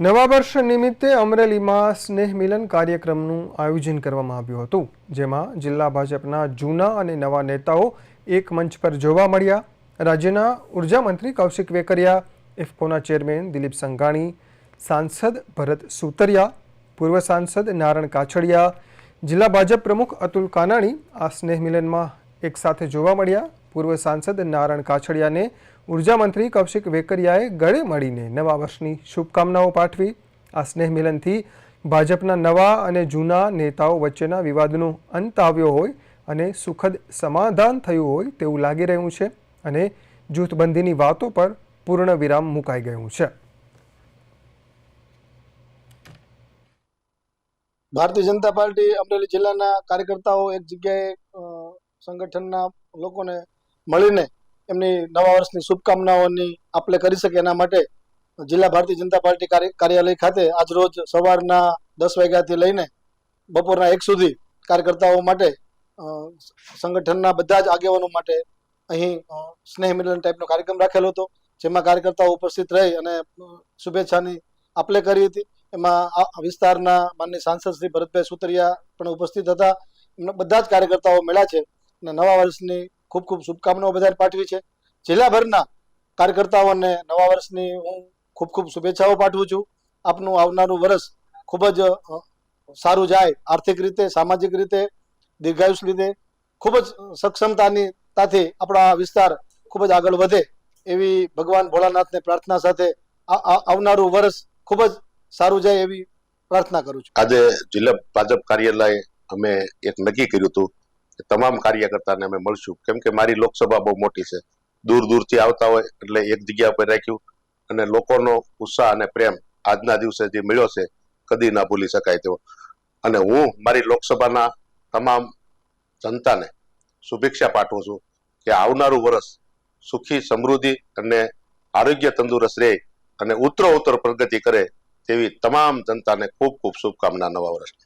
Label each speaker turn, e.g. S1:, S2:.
S1: નવા વર્ષ નિમિત્તે અમરેલીમાં સ્નેહ મિલન કાર્યક્રમનું આયોજન કરવામાં આવ્યું હતું, જેમાં જિલ્લા ભાજપના જૂના અને નવા નેતાઓ એક મંચ પર જોવા મળ્યા. રાજ્યના ઊર્જા મંત્રી કૌશિક વેકરિયા ઇફકોના ચેરમેન દિલીપ સંઘાણી, સાંસદ ભરત સુતરિયા, પૂર્વ સાંસદ નારણ કાછડિયા, જિલ્લા ભાજપ પ્રમુખ અતુલ કાનાણી આ સ્નેહ મિલનમાં એકસાથે જોવા મળ્યા. પૂર્વ સાંસદ નારણ કાછડિયાને ઊર્જા મંત્રી કૌશિક વેકરિયાએ ગળે મળીને નવા વર્ષની શુભકામનાઓ પાઠવી. આ સ્નેહ મિલનથી ભાજપના નવા અને જૂના નેતાઓ વચ્ચેના વિવાદનો અંત આવ્યો હોય અને સુખદ સમાધાન થયું હોય તેવું લાગી રહ્યું છે અને જૂથબંધીની વાતો પર પૂર્ણ વિરામ મુકાઈ ગયું છે.
S2: ભારતીય જનતા પાર્ટી અમરેલી જિલ્લાના કાર્યકર્તાઓ એક જગ્યાએ સંગઠનના લોકોને મળીને એમની નવા વર્ષની શુભકામનાઓની આપલે કરી શકે એના માટે જિલ્લા ભારતીય જનતા પાર્ટી કાર્ય- કાર્યાલય ખાતે આજરોજ સવારના દસ વાગ્યાથી લઈને બપોરના એક સુધી કાર્યકર્તાઓ માટે સંગઠનના બધા જ આગેવાનો માટે અહીં સ્નેહ મિલન ટાઈપનો કાર્યક્રમ રાખેલો હતો, જેમાં કાર્યકર્તાઓ ઉપસ્થિત રહી અને શુભેચ્છાની આપલે કરી હતી. એમાં આ વિસ્તારના માનનીય સાંસદ શ્રી ભરતભાઈ સુતરિયા પણ ઉપસ્થિત હતા. બધા જ કાર્યકર્તાઓ મળ્યા છે અને નવા વર્ષની ખૂબ ખૂબ શુભકામનાઓ બધાને પાઠવી છે. જિલ્લાભરના કાર્યકર્તાઓને નવા વર્ષની હું ખૂબ ખૂબ શુભેચ્છાઓ પાઠવું છું. આપનું આવનારું વર્ષ ખૂબ જ સારું જાય આર્થિક રીતે, સામાજિક રીતે, દીર્ઘાયુષ રીતે, ખૂબ જ સક્ષમતાની તાથી આપણા વિસ્તાર ખૂબ જ આગળ વધે એવી ભગવાન ભોળાનાથને પ્રાર્થના સાથે આવનારું વર્ષ ખૂબ જ સારું જાય એવી પ્રાર્થના કરું છું.
S3: આજે જિલ્લા ભાજપ કાર્યાલય અમે એક નક્કી કર્યું હતું તમામ કાર્યકર્તાને અમે મળશું. કેમ કે મારી લોકસભા બહુ મોટી છે. દૂર દૂરથી આવતા હોય એટલે એક જગ્યા પર રાખ્યું. અને લોકોનો ઉત્સાહ અને પ્રેમ આજના દિવસે જે મળ્યો છે, કદી ના ભૂલી શકાય તેવો. અને હું મારી લોકસભાના તમામ જનતાને શુભેચ્છા પાઠવું છું કે આવનારું વર્ષ સુખી, સમૃદ્ધિ અને આરોગ્ય તંદુરસ્ત રહે અને ઉત્તરોત્તર પ્રગતિ કરે તેવી તમામ જનતાને ખૂબ ખૂબ શુભકામના નવા વર્ષની.